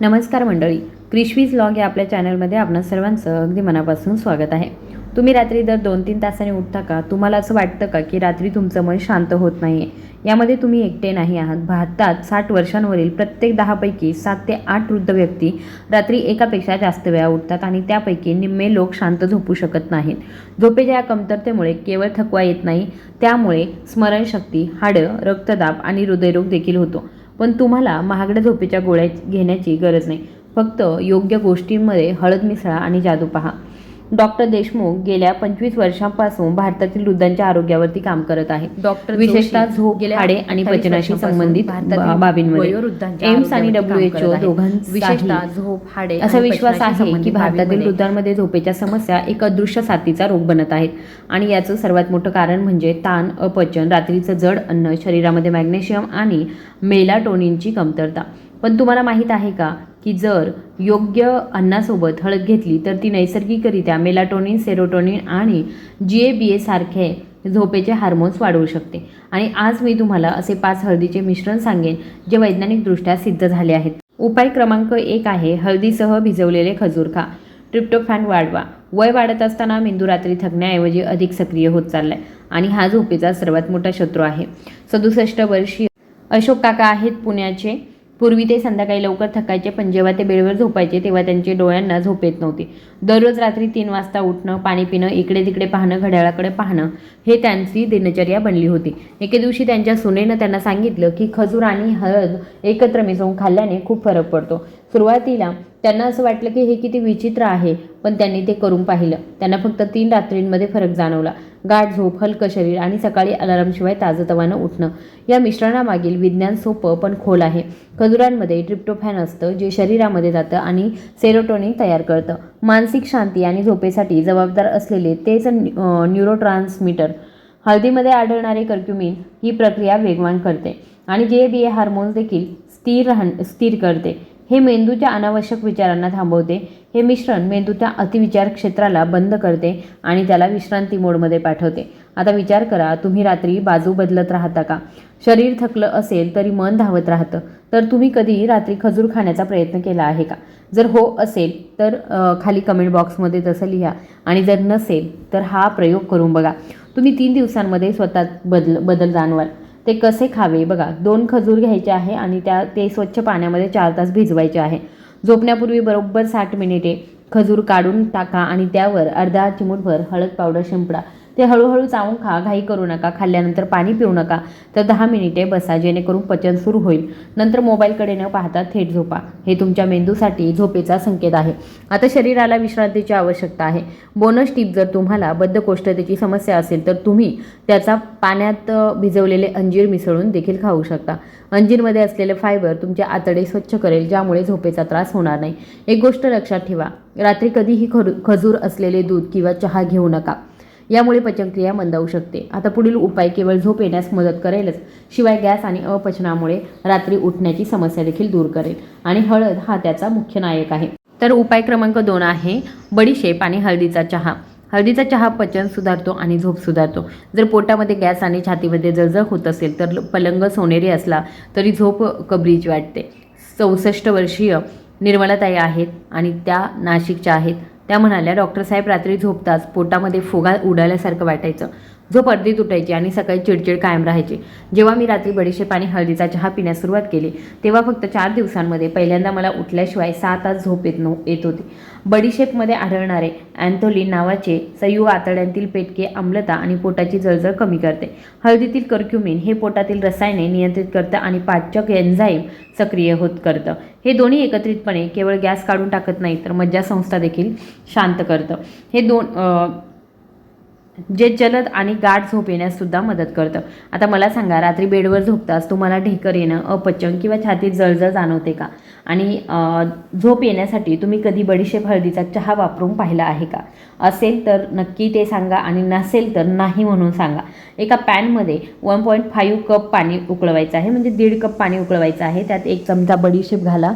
नमस्कार मंडळी क्रिशवीज लॉग या आपल्या चॅनलमध्ये आपणा सर्वांचं अगदी मनापासून स्वागत आहे. तुम्ही रात्री दर दोन तीन तासांनी उठता का? तुम्हाला असं वाटतं का की रात्री तुमचं मन शांत होत नाही आहे यामध्ये तुम्ही एकटे नाही आहात. भारतात साठ वर्षांवरील प्रत्येक दहापैकी सात ते आठ वृद्ध व्यक्ती रात्री एकापेक्षा जास्त वेळा उठतात आणि त्यापैकी निम्मे लोक शांत झोपू शकत नाहीत. झोपेच्या या कमतरतेमुळे केवळ थकवा येत नाही. त्यामुळे स्मरणशक्ती हाडं रक्तदाब आणि हृदयरोग देखील होतो. पण तुम्हाला महागड्या झोपेच्या गोळ्या घेण्याची गरज नाही. फक्त योग्य गोष्टींमध्ये हळद मिसळा आणि जादू पहा. डॉक्टर देशमुख गेल्या पंचवीस वर्षांपासून भारतातील वृद्धांच्या आरोग्यावरती काम करत आहे डॉक्टर विशेषतः झोप हाडे आणि 28 पचनाशी संबंधित बाबींमध्ये एम्स आणि डब्ल्यू एच ओ झोप हाडे असा विश्वास आहे की भारतातील वृद्धांमध्ये झोपेच्या समस्या एक अदृश्य साथीचा रोग बनत आहेत. आणि याचं सर्वात मोठं कारण म्हणजे ताण अपचन रात्रीचं जड अन्न शरीरामध्ये मॅग्नेशियम आणि मेलाटोनिनची कमतरता. पण तुम्हाला माहीत आहे का? की जर योग्य अन्नासोबत हळद घेतली तर ती नैसर्गिकरित्या मेलाटोनिन सेरोटोनिन आणि जी ए बी ए सारखे झोपेचे हार्मोन्स वाढवू शकते. आणि आज मी तुम्हाला असे पाच हळदीचे मिश्रण सांगेन जे वैज्ञानिकदृष्ट्या सिद्ध झाले आहेत. उपाय क्रमांक एक आहे हळदीसह भिजवलेले खजूर खा. ट्रिप्टोफॅन वाढवा. वय वाढत असताना मेंदू रात्री थकण्याऐवजी अधिक सक्रिय होत चाललाय आणि हा झोपेचा सर्वात मोठा शत्रू आहे. सदुसष्ट वर्षीय अशोक काका आहेत पुण्याचे. पूर्वी ते संध्याकाळी लवकर थकायचे पण जेव्हा ते वेळेवर झोपायचे तेव्हा त्यांचे डोळ्यांना झोप येत नव्हती. दररोज रात्री तीन वाजता उठणं पाणी पिणं इकडे तिकडे पाहणं घड्याळाकडे पाहणं हे त्यांची दिनचर्या बनली होती. एके दिवशी त्यांच्या सुनेनं त्यांना सांगितलं की खजूर आणि हळद एकत्र मिसळून खाल्ल्याने खूप फरक पडतो. सुरुवातीला त्यांना असं वाटलं की हे किती विचित्र आहे पण त्यांनी ते करून पाहिलं. त्यांना फक्त तीन रात्रींमध्ये फरक जाणवला. गाठ झोप हलकं शरीर आणि सकाळी अलारामशिवाय ताजंतवानं उठणं. या मिश्रणामागील विज्ञान सोपं पण खोल आहे. खजुरांमध्ये ट्रिप्टोफॅन असतं जे शरीरामध्ये जातं आणि सेरोटोनिन तयार करतं. मानसिक शांती आणि झोपेसाठी जबाबदार असलेले तेच न्यूरोट्रान्समीटर. हळदीमध्ये आढळणारे कर्क्युमिन ही प्रक्रिया वेगवान करते आणि जे बी ए हार्मोन्स देखील स्थिर राहण स्थिर करते. हे मेंदूच्या अनावश्यक विचारांना थांबवते. हे मिश्रण मेंदूच्या अतिविचार क्षेत्राला बंद करते आणि त्याला विश्रांती मोडमध्ये पाठवते. आता विचार करा तुम्ही रात्री बाजू बदलत राहता का? शरीर थकलं असेल तरी मन धावत राहतं. तर तुम्ही कधी रात्री खजूर खाण्याचा प्रयत्न केला आहे का? जर हो असेल तर खाली कमेंट बॉक्समध्ये तसं लिहा. आणि जर नसेल तर हा प्रयोग करून बघा. तुम्ही तीन दिवसांमध्ये स्वतः बदल बदल जाणवाल. ते कसे खावे? बघा दोन खजूर घ्यायचे आहे आणि त्या ते स्वच्छ पाण्यामध्ये चार तास भिजवायचे आहे. झोपण्यापूर्वी बरोबर साठ मिनिटे खजूर काढून टाका आणि त्यावर अर्धा चिमूटभर हळद पावडर शिंपडा. ते हळूहळू चावून खा घाई करू नका खाल्ल्यानंतर पाणी पिऊ नका. तर दहा मिनिटे बसा जेणेकरून पचन सुरू होईल. नंतर मोबाईलकडे न पाहता थेट झोपा. हे तुमच्या मेंदूसाठी झोपेचा संकेत आहे. आता शरीराला विश्रांतीची आवश्यकता आहे. बोनस टीप जर तुम्हाला बद्धकोष्ठतेची समस्या असेल तर तुम्ही त्याचा पाण्यात भिजवलेले अंजीर मिसळून देखील खाऊ शकता. अंजीरमध्ये असलेले फायबर तुमचे आतडे स्वच्छ करेल ज्यामुळे झोपेचा त्रास होणार नाही. एक गोष्ट लक्षात ठेवा. रात्री कधीही खरू खजूर असलेले दूध किंवा चहा घेऊ नका. यामुळे पचनक्रिया मंदावू शकते. आता पुढील उपाय केवळ झोप येण्यास मदत करेलच. शिवाय गॅस आणि अपचनामुळे रात्री उठण्याची समस्या देखील दूर करेल. आणि हळद हा त्याचा मुख्य नायक आहे. तर उपाय क्रमांक दोन आहे बडीशेप आणि हळदीचा चहा. हळदीचा चहा पचन सुधारतो आणि झोप सुधारतो. जर पोटामध्ये गॅस आणि छातीमध्ये जळजळ होत असेल तर पलंग सोनेरी असला तरी झोप कबरीची वाटते. चौसष्ट वर्षीय निर्मलाताई आहेत आणि त्या नाशिकच्या आहेत. त्या म्हणाल्या डॉक्टर साहेब रात्री झोपताच पोटामध्ये फुगा उडाल्यासारखं वाटायचं. झोप अर्धी तुटायची आणि सकाळी चिडचिड कायम राहायची. जेव्हा मी रात्री बडीशेप आणि हळदीचा चहा पिण्यास सुरुवात केली तेव्हा फक्त चार दिवसांमध्ये पहिल्यांदा मला उठल्याशिवाय सहा तास झोप येत नव येत होती. बडीशेपमध्ये आढळणारे अँथोलिन नावाचे संयुग आतड्यांतील पेटके आम्लता आणि पोटाची जळजळ कमी करते. हळदीतील कर्क्युमिन हे पोटातील रसायने नियंत्रित करतं आणि पाचक एन्झाईम सक्रिय होत करतं. हे दोन्ही एकत्रितपणे केवळ गॅस काढून टाकत नाही तर मज्जासंस्था देखील शांत करतं. हे दोन जे जलद आणि गाठ झोप येण्याससुद्धा मदत करतं. आता मला सांगा रात्री बेडवर झोपताच तुम्हाला ढेकर येणं अपचन किंवा छातीत जळजळ जाणवते का? आणि झोप येण्यासाठी तुम्ही कधी बडीशेप हळदीचा चहा वापरून पाहिला आहे का? असेल तर नक्की ते सांगा आणि नसेल तर नाही म्हणून सांगा. एका पॅनमध्ये वन पॉईंट फाईव्ह कप पाणी उकळवायचं आहे म्हणजे दीड कप पाणी उकळवायचं आहे त्यात एक चमचा बडीशेप घाला.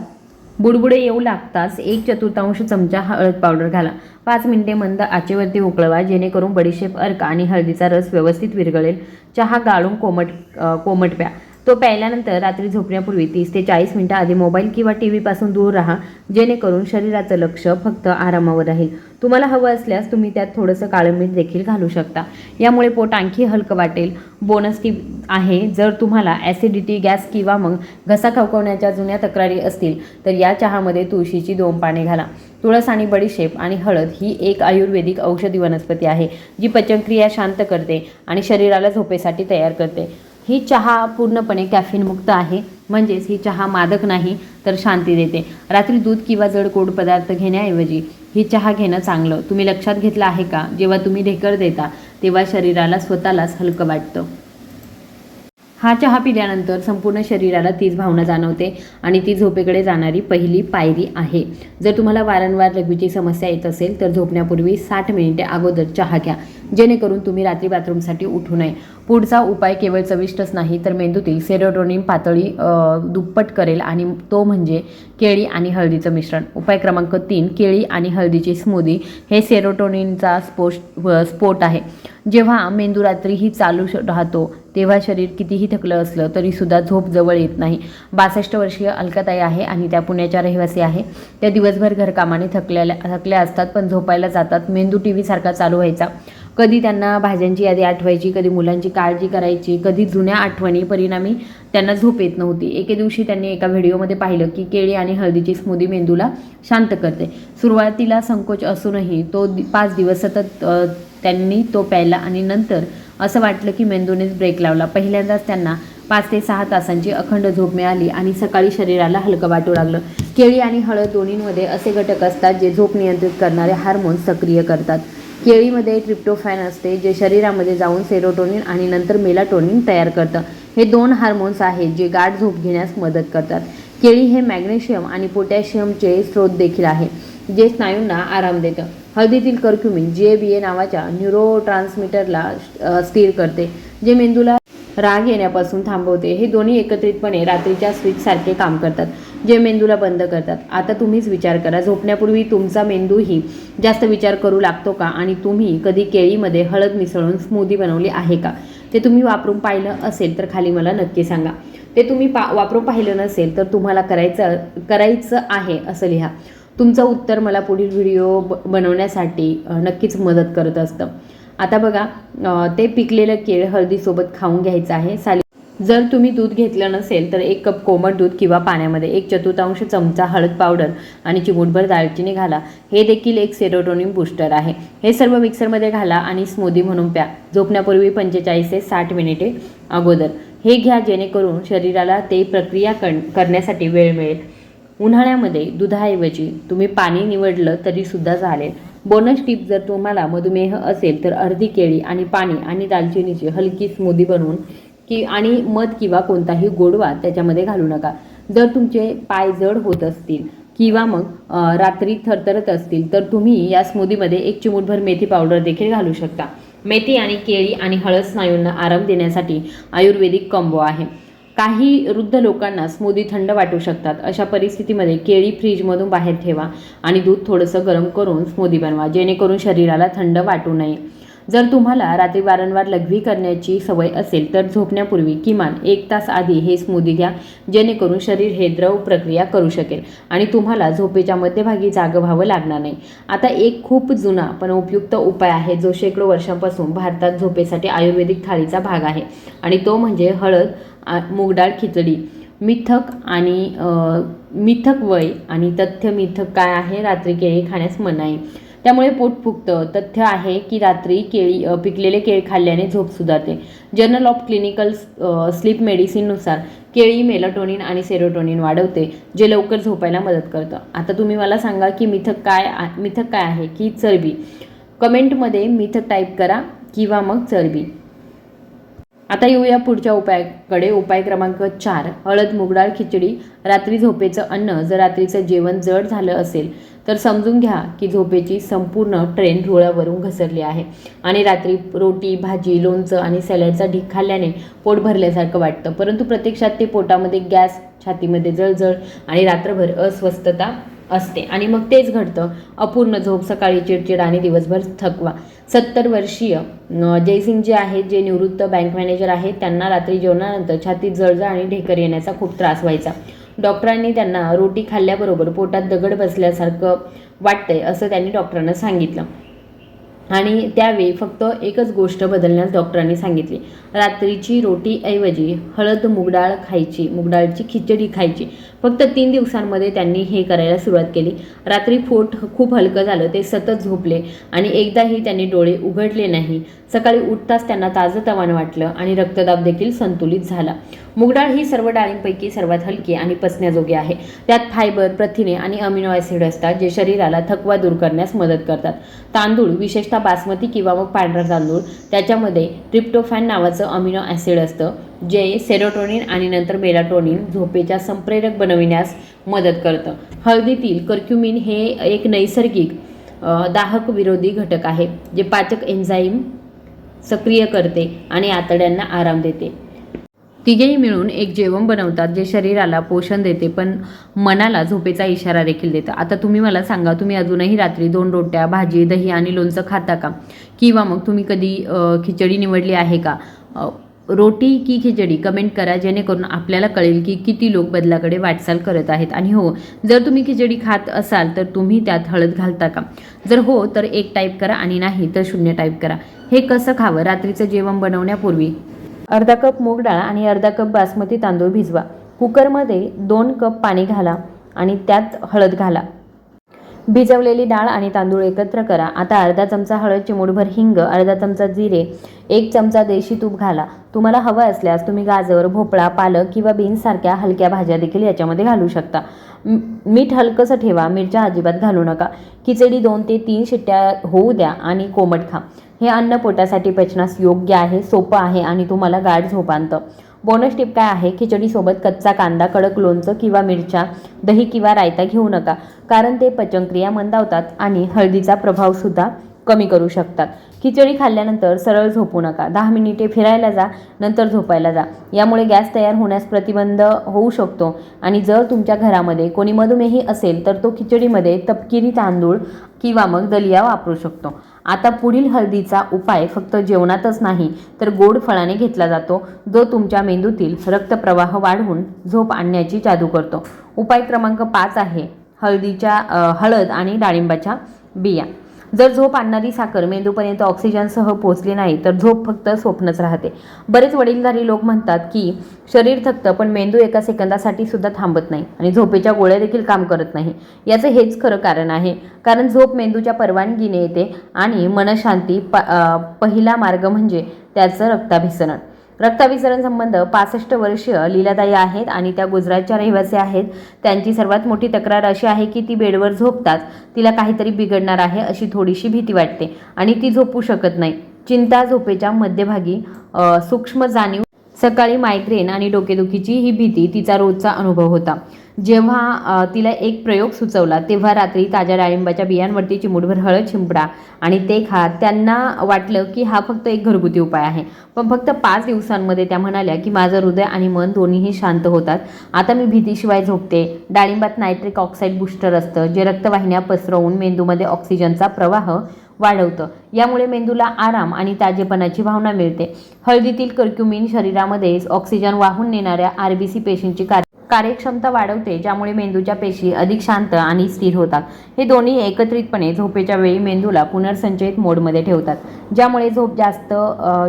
बुडबुडे येऊ लागताच एक चतुर्थांश चमचा हळद पावडर घाला. पाच मिनिटे मंद आचेवरती उकळवा जेणेकरून बडीशेप अर्क आणि हळदीचा रस व्यवस्थित विरघळेल. चहा गाळून कोमट कोमट प्या. तो प्यायल्यानंतर रात्री झोपण्यापूर्वी तीस ते चाळीस मिनिटं आधी मोबाईल किंवा टी व्हीपासून दूर राहा जेणेकरून शरीराचं लक्ष फक्त आरामावर राहील. तुम्हाला हवं असल्यास तुम्ही त्यात थोडंसं काळं मीठ देखील घालू शकता. यामुळे पोट आणखी हलकं वाटेल. बोनस टीप आहे जर तुम्हाला ॲसिडिटी गॅस किंवा मग घसा खवकवण्याच्या जुन्या तक्रारी असतील तर या चहामध्ये तुळशीची दोन पाने घाला. तुळस आणि बडीशेप आणि हळद ही एक आयुर्वेदिक औषधी वनस्पती आहे जी पचनक्रिया शांत करते आणि शरीराला झोपेसाठी तयार करते. ही चहा पूर्णपणे कॅफिन मुक्त आहे. म्हणजेच ही चहा मादक नाही तर शांती देते. रात्री दूध किंवा जड गोड पदार्थ घेण्याऐवजी ही चहा घेणं चांगलं. तुम्ही लक्षात घेतलं आहे का? जेव्हा तुम्ही ढेकर देता तेव्हा शरीराला स्वतःलाच हलकं वाटतं. हा चहा पिल्यानंतर संपूर्ण शरीराला तीच भावना जाणवते आणि ती झोपेकडे जाणारी पहिली पायरी आहे. जर तुम्हाला वारंवार लघवीची समस्या येत असेल तर झोपण्यापूर्वी साठ मिनिटे अगोदर चहा घ्या. जेणेकरून तुम्ही रात्री बाथरूमसाठी उठू नये. पुढचा उपाय केवळ चविष्टच नाही तर मेंदूतील सेरोटोनिन पातळी दुप्पट करेल आणि तो म्हणजे केळी आणि हळदीचं मिश्रण. उपाय क्रमांक तीन केळी आणि हळदीची स्मूदी हे सेरोटोनिनचा स्पोट व- स्फोट आहे. जेव्हा मेंदू रात्रीही चालू श- राहतो तेव्हा शरीर कितीही थकलं असलं तरीसुद्धा झोप जवळ येत नाही. बासष्ट वर्षीय अलकाताई आहे आणि त्या पुण्याच्या रहिवासी आहे. त्या दिवसभर घरकामाने थकलेल्या थकल्या असतात पण झोपायला जातात. मेंदू टी व्हीसारखा चालू व्हायचा. कधी त्यांना भाज्यांची यादी आठवायची कधी मुलांची काळजी करायची कधी जुन्या आठवणी परिणामी त्यांना झोप येत नव्हती. एके दिवशी त्यांनी एका व्हिडिओमध्ये पाहिलं की केळी आणि हळदीची स्मूदी मेंदूला शांत करते. सुरुवातीला संकोच असूनही तो दि- पाच दिवस सतत त्यांनी तो प्यायला आणि नंतर असं वाटलं की मेंदूनेच ब्रेक लावला. पहिल्यांदाच त्यांना पाच ते सहा तासांची अखंड झोप मिळाली आणि सकाळी शरीराला हलकं वाटू लागलं. केळी आणि हळद दोन्हींमध्ये असे घटक असतात जे झोप नियंत्रित करणारे हार्मोन्स सक्रिय करतात. केळीमध्ये ट्रिप्टोफॅन असते जे शरीरामध्ये जाऊन सेरोटोनिन आणि नंतर मेलाटोनिन तयार करतं. हे दोन हार्मोन्स आहेत जे गाठ झोप घेण्यास मदत करतात. केळी हे मॅग्नेशियम आणि पोटॅशियमचे स्रोत देखील आहे जे स्नायूंना आराम देतं. हळदीतील कर्क्युमिन जे बी ए नावाच्या न्यूरो ट्रान्समीटरला स्थिर करते जे मेंदूला राग येण्यापासून थांबवते. हे दोन्ही एकत्रितपणे रात्रीच्या स्विचसारखे काम करतात. जे मेंदूला बंद करतात. आता तुम्हीच विचार करा. झोपण्यापूर्वी तुमचा मेंदूही जास्त विचार करू लागतो का? आणि तुम्ही कधी केळीमध्ये हळद मिसळून स्मूदी बनवली आहे का? ते तुम्ही वापरून पाहिलं असेल तर खाली मला नक्की सांगा. ते तुम्ही पा वापरून पाहिलं नसेल तर तुम्हाला करायचं करायचं आहे असं लिहा. तुमचं उत्तर मला पुढील व्हिडिओ ब बनवण्यासाठी नक्कीच मदत करत असतं. आता बघा ते पिकलेलं केळ हळदीसोबत खाऊन घ्यायचं आहे. साली जर तुम्ही दूध घेतलं नसेल तर एक कप कोमट दूध किंवा पाण्यामध्ये एक चतुर्थांश चमचा हळद पावडर आणि चिमूटभर दालचिनी घाला. हे देखील एक सेरोटोनिन बूस्टर आहे. हे सर्व मिक्सरमध्ये घाला आणि स्मूदी म्हणून प्या. झोपण्यापूर्वी पंचेचाळीस ते साठ मिनिटे अगोदर. हे घ्या जेणेकरून शरीराला ते प्रक्रिया कर करण्यासाठी वेळ मिळेल. उन्हाळ्यामध्ये दुधाऐवजी तुम्ही पाणी निवडलं तरीसुद्धा चालेल. बोनस टिप जर तुम्हाला मधुमेह असेल तर अर्धी केळी आणि पाणी आणि दालचिनीची हलकी स्मूदी बनवून की आणि मध किंवा कोणताही गोडवा त्याच्यामध्ये घालू नका. जर तुमचे पाय जड होत असतील किंवा मग रात्री थरथरत असतील तर तुम्ही या स्मूदीमध्ये एक चिमूटभर मेथी पावडर देखील घालू शकता. मेथी आणि केळी आणि हळद स्नायूंना आराम देण्यासाठी आयुर्वेदिक कॉम्बो आहे. काही वृद्ध लोकांना स्मूदी थंड वाटू शकतात. अशा परिस्थितीमध्ये केळी फ्रीजमधून बाहेर ठेवा आणि दूध थोडंसं गरम करून स्मूदी बनवा जेणेकरून शरीराला थंड वाटू नये. जर तुम्हाला रात्री वारंवार लघवी करण्याची सवय असेल तर झोपण्यापूर्वी किमान एक तास आधी हे स्मूदी घ्या जेणेकरून शरीर हे द्रव प्रक्रिया करू शकेल आणि तुम्हाला झोपेच्या मध्यभागी जागं व्हावं लागणार नाही. आता एक खूप जुना पण उपयुक्त उपाय आहे जो शेकडो वर्षांपासून भारतात झोपेसाठी आयुर्वेदिक थाळीचा भाग आहे आणि तो म्हणजे हळद मूगडाळ खिचडी. मिथक आणि मिथक वय आणि तथ्य मिथक काय आहे? रात्री केळी खाण्यास मनाई. त्यामुळे पोट फुगतं. तथ्य आहे की रात्री केळी पिकलेले केळी खाल्ल्याने झोप सुधारते. जर्नल ऑफ क्लिनिकल स्लीप मेडिसिननुसार केळी मेलाटोनिन आणि सेरोटोनिन वाढवते जे लवकर झोपायला मदत करतं. आता तुम्ही मला सांगा की मिथक काय आ- मिथक काय आहे? की चरबी? कमेंटमध्ये मिथक टाईप करा किंवा मग चरबी. आता येऊया पुढच्या उपायाकडे. उपाय क्रमांक चार हळद मुगडाळ खिचडी रात्री झोपेचं अन्न. जर रात्रीचं जेवण जड झालं असेल तर समजून घ्या की झोपेची संपूर्ण ट्रेन रुळावरून घसरली आहे. आणि रात्री रोटी भाजी लोणचं आणि सॅलडचा ढीक खाल्ल्याने पोट भरल्यासारखं वाटतं. परंतु प्रत्यक्षात ते पोटामध्ये गॅस छातीमध्ये जळजळ आणि रात्रभर अस्वस्थता असते. आणि मग तेच घडतं. अपूर्ण झोप सकाळी चिडचिड आणि दिवसभर थकवा. सत्तर वर्षीय जयसिंग जे आहेत जे निवृत्त बँक मॅनेजर आहेत त्यांना रात्री जेवणानंतर छातीत जळजळ आणि ढेकर येण्याचा खूप त्रास व्हायचा. डॉक्टरांनी त्यांना रोटी खाल्ल्याबरोबर पोटात दगड बसल्यासारखं वाटतंय असं त्यांनी डॉक्टरांना सांगितलं. आणि त्यावेळी फक्त एकच गोष्ट बदलण्यास डॉक्टरांनी सांगितली. रात्रीची रोटीऐवजी हळद मुगडाळ खायची मुगडाळची खिचडी खायची. फक्त तीन दिवसांमध्ये त्यांनी हे करायला सुरुवात केली. रात्री पोट खूप हलकं झालं ते सतत झोपले आणि एकदाही त्यांनी डोळे उघडले नाही. सकाळी उठताच त्यांना ताजंतवान वाटलं आणि रक्तदाब देखील संतुलित झाला. मुगडाळ ही सर्व डाळींपैकी सर्वात हलकी आणि पचण्याजोगी आहे. त्यात फायबर प्रथिने आणि अमिनो ॲसिड असतात जे शरीराला थकवा दूर करण्यास मदत करतात. तांदूळ विशेषतः बासमती किंवा मग पांढरा तांदूळ त्याच्यामध्ये ट्रिप्टोफॅन नावाचं अमिनो ॲसिड असतं. जे सेरोटोनिन आणि नंतर मेलाटोनिन झोपेच्या संप्रेरक बनविण्यास मदत करतं. हळदीतील कर्क्युमिन हे एक नैसर्गिक दाहक विरोधी घटक आहे जे पाचक एन्झाईम सक्रिय करते आणि आतड्यांना आराम देते. तिघेही मिळून एक जेवण बनवतात जे शरीराला पोषण देते पण मनाला झोपेचा इशारा देखील देतं. आता तुम्ही मला सांगा तुम्ही अजूनही रात्री दोन रोट्या भाजी दही आणि लोणचं खाता का? किंवा मग तुम्ही कधी खिचडी निवडली आहे का? रोटी की खिचडी कमेंट करा जेणेकरून आपल्याला कळेल की किती लोक बदलाकडे वाटचाल करत आहेत. आणि हो जर तुम्ही खिचडी खात असाल तर तुम्ही त्यात हळद घालता का? जर हो तर एक टाईप करा आणि नाही तर शून्य टाईप करा. हे कसं खावं? रात्रीचं जेवण बनवण्यापूर्वी अर्धा कप मूग डाळ आणि अर्धा कप बासमती तांदूळ भिजवा. कुकरमध्ये दोन कप पाणी घाला आणि त्यात हळद घाला. भिजवलेली डाळ आणि तांदूळ एकत्र करा. आता अर्धा चमचा हळद चिमूटभर हिंग अर्धा चमचा जिरे एक चमचा देशी तूप घाला. तुम्हाला हवं असल्यास तुम्ही गाजर भोपळा पालक किंवा बीन्ससारख्या हलक्या भाज्या देखील याच्यामध्ये घालू शकता. मीठ हलकंसं ठेवा. मिरच्या अजिबात घालू नका. खिचडी दोन ते तीन शिट्ट्या होऊ द्या आणि कोमट खा. हे अन्न पोटासाठी पचनास योग्य आहे सोपं आहे आणि तुम्हाला गाठ झोपांतं बोनस टिप काय आहे? खिचडीसोबत कच्चा कांदा कडक लोणचं किंवा मिरच्या दही किंवा रायता घेऊ नका. कारण ते पचनक्रिया मंदावतात आणि हळदीचा प्रभावसुद्धा कमी करू शकतात. खिचडी खाल्ल्यानंतर सरळ झोपू नका. दहा मिनिटे फिरायला जा नंतर झोपायला जा. यामुळे गॅस तयार होण्यास प्रतिबंध होऊ शकतो. आणि जर तुमच्या घरामध्ये कोणी मधुमेही असेल तर तो खिचडीमध्ये तपकिरी तांदूळ किंवा मग दलिया वापरू शकतो. आता पुढील हळदीचा उपाय फक्त जेवणातच नाही तर गोड फळाने घेतला जातो जो तुमच्या मेंदूतील रक्तप्रवाह वाढवून झोप आणण्याची जादू करतो. उपाय क्रमांक पाच आहे हळदीच्या हळद आणि डाळिंबाच्या बिया. जर झोप आणणारी साखर मेंदूपर्यंत ऑक्सिजनसह पोहोचली नाही तर झोप फक्त स्वप्नच राहते. बरेच वडीलधारी लोक म्हणतात की शरीर थकतं पण मेंदू एका सेकंदासाठी सुद्धा थांबत नाही आणि झोपेच्या गोळ्या देखील काम करत नाही. याचं हेच खरं कारण आहे. कारण झोप मेंदूच्या परवानगीने येते आणि मनशांती प पहिला मार्ग म्हणजे त्याचं रक्ताभिसरण. रक्ताभिसरण संबंध पासष्ट वर्षीय लीलाताई आहेत आणि त्या गुजरातच्या रहिवासी आहेत. त्यांची सर्वात मोठी तक्रार अशी आहे की ती बेडवर झोपतात. तिला काहीतरी बिघडणार आहे अशी थोडीशी भीती वाटते आणि ती झोपू शकत नाही. चिंता झोपेच्या मध्यभागी सूक्ष्म जाणीव सकाळी मायग्रेन आणि डोकेदुखीची ही भीती तिचा रोजचा अनुभव होता. जेव्हा तिला एक प्रयोग सुचवला तेव्हा रात्री ताज्या डाळिंबाच्या बियांवरती चिमूटभर हळद शिंपडा आणि ते खा. त्यांना वाटलं की हा फक्त एक घरगुती उपाय आहे. पण फक्त पाच दिवसांमध्ये त्या म्हणाल्या की माझं हृदय आणि मन दोन्हीही शांत होतात. आता मी भीतीशिवाय झोपते. डाळिंबात नायट्रिक ऑक्साईड बुस्टर असतं जे रक्तवाहिन्या पसरवून मेंदूमध्ये ऑक्सिजनचा प्रवाह वाढवतं. यामुळे मेंदूला आराम आणि ताजेपणाची भावना मिळते. हळदीतील कर्क्युमिन शरीरामध्ये ऑक्सिजन वाहून नेणाऱ्या आर बी सी पेशींची कार्य कार्यक्षमता वाढवते ज्यामुळे मेंदूच्या पेशी अधिक शांत आणि स्थिर होतात. हे दोन्ही एकत्रितपणे झोपेच्या वेळी मेंदूला पुनर्संचयित मोडमध्ये ठेवतात ज्यामुळे झोप जास्त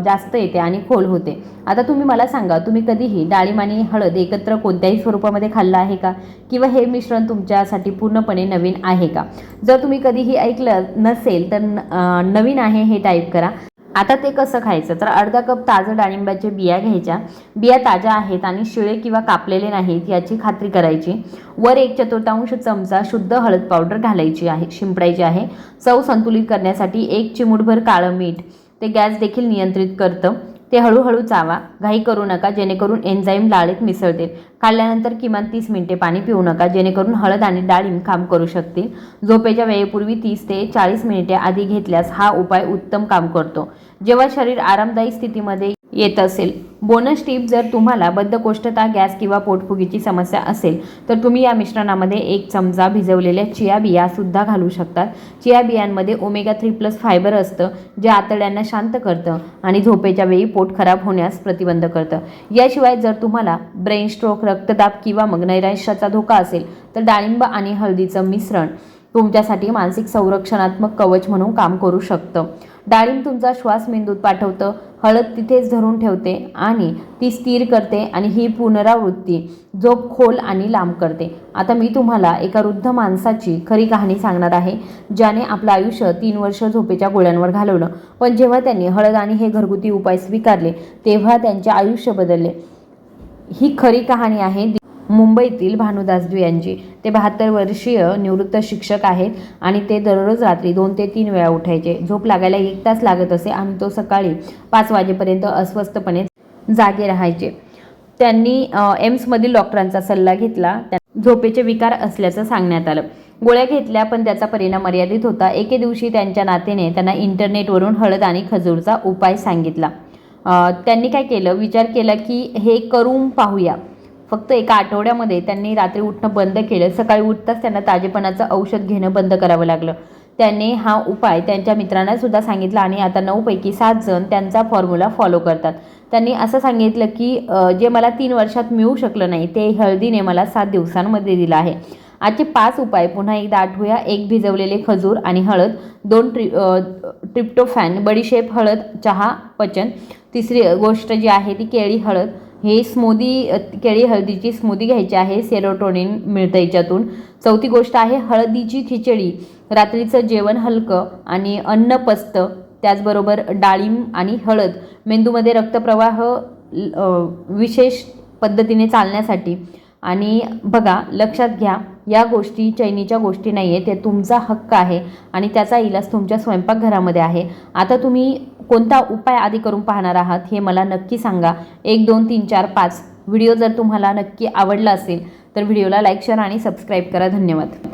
जास्त येते आणि खोल होते. आता तुम्ही मला सांगा तुम्ही कधीही डाळिंब आणि हळद एकत्र कोणत्याही स्वरूपामध्ये खाल्लं आहे का? किंवा हे मिश्रण तुमच्यासाठी पूर्णपणे नवीन आहे का? जर तुम्ही कधीही ऐकलं नसेल तर न- नवीन आहे हे टाईप करा. आता ते कसं खायचं? तर अर्धा कप ताजं डाळिंबाच्या बिया घ्यायच्या. बिया ताज्या आहेत आणि शिळे किंवा कापलेले नाहीत याची खात्री करायची. वर एक चतुर्थांश चमचा शुद्ध हळद पावडर घालायची आहे शिंपडायची आहे. चव संतुलित करण्यासाठी एक चिमूटभर काळं मीठ. ते गॅस देखील नियंत्रित करतं. ते हळूहळू चावा घाई करू नका जेणेकरून एन्झाईम लाळीत मिसळतील. खाल्ल्यानंतर किमान तीस मिनिटे पाणी पिऊ नका जेणेकरून हळद आणि डाळिंब काम करू शकतील. झोपेच्या वेळेपूर्वी तीस ते चाळीस मिनिटे आधी घेतल्यास हा उपाय उत्तम काम करतो. जेव्हा शरीर आरामदायी स्थितीमध्ये येत असेल बोनस टीप जर तुम्हाला बद्धकोष्ठता गॅस किंवा पोटफुगीची समस्या असेल तर तुम्ही या मिश्रणामध्ये एक चमचा भिजवलेल्या चिया बियासुद्धा घालू शकतात चिया बियांमध्ये ओमेगा थ्री प्लस फायबर असतं जे आतड्यांना शांत करतं आणि झोपेच्या वेळी पोट खराब होण्यास प्रतिबंध करतं. याशिवाय जर तुम्हाला ब्रेन स्ट्रोक रक्तदाब किंवा मग नैराश्याचा धोका असेल तर डाळिंब आणि हळदीचं मिश्रण तुमच्यासाठी मानसिक संरक्षणात्मक कवच म्हणून काम करू शकतं. डाळिंब तुमचा श्वास मेंदूत पाठवतं. हळद तिथेच धरून ठेवते आणि ती स्थिर करते आणि ही पुनरावृत्ती झोप खोल आणि लांब करते. आता मी तुम्हाला एका वृद्ध माणसाची खरी कहाणी सांगणार आहे ज्याने आपलं आयुष्य तीन वर्ष झोपेच्या गोळ्यांवर घालवलं. पण जेव्हा त्यांनी हळद आणि हे घरगुती उपाय स्वीकारले तेव्हा त्यांचे आयुष्य बदलले. ही खरी कहाणी आहे. मुंबईतील भानुदास यांची. ते बहात्तर वर्षीय निवृत्त शिक्षक आहेत आणि ते दररोज रात्री दोन ते तीन वेळा उठायचे. झोप लागायला एक तास लागत असे आणि तो सकाळी पाच वाजेपर्यंत अस्वस्थपणे जागे राहायचे. त्यांनी एम्समधील डॉक्टरांचा सल्ला घेतला. त्या- झोपेचे विकार असल्याचं सांगण्यात आलं. गोळ्या घेतल्या पण त्याचा परिणाम मर्यादित होता. एके दिवशी त्यांच्या नातेने त्यांना इंटरनेटवरून हळद आणि खजूरचा उपाय सांगितला. त्यांनी काय केलं? विचार केला की हे करून पाहूया. फक्त एका आठवड्यामध्ये त्यांनी रात्री उठणं बंद केलं. सकाळी उठताच त्यांना ताजेपणाचं औषध घेणं बंद करावं लागलं. त्यांनी हा उपाय त्यांच्या मित्रांना सुद्धा सांगितला आणि आता नऊपैकी सात जण त्यांचा फॉर्म्युला फॉलो करतात. त्यांनी असं सांगितलं की जे मला तीन वर्षात मिळू शकलं नाही ते हळदीने मला सात दिवसांमध्ये दिलं आहे. आजचे पाच उपाय पुन्हा एकदा आठवूया. एक भिजवलेले खजूर आणि हळद दोन ट्रि ट्रिप्टोफॅन बडीशेप हळद चहा पचन. तिसरी गोष्ट जी आहे ती केळी हळद. हे स्मूदी केळी हळदीची स्मूदी घ्यायची आहे सेरोटोनिन मिळतं याच्यातून. चौथी गोष्ट आहे हळदीची खिचडी. रात्रीचं जेवण हलकं आणि अन्न पस्त त्याचबरोबर डाळिंब आणि हळद. मेंदूमध्ये रक्तप्रवाह ल- विशेष पद्धतीने चालण्यासाठी. आणि बघा लक्षात घ्या या गोष्टी चैनीच्या गोष्टी नाही आहे ते तुमचा हक्क आहे आणि त्याचा इलाज तुमच्या स्वयंपाकघरामध्ये आहे. आता तुम्ही कोणता उपाय आधी करून पाहणार आहात हे मला नक्की सांगा. एक दोन तीन चार पाच व्हिडिओ जर तुम्हाला नक्की आवडला असेल तर व्हिडिओला लाईक शेअर आणि सबस्क्राईब करा. धन्यवाद.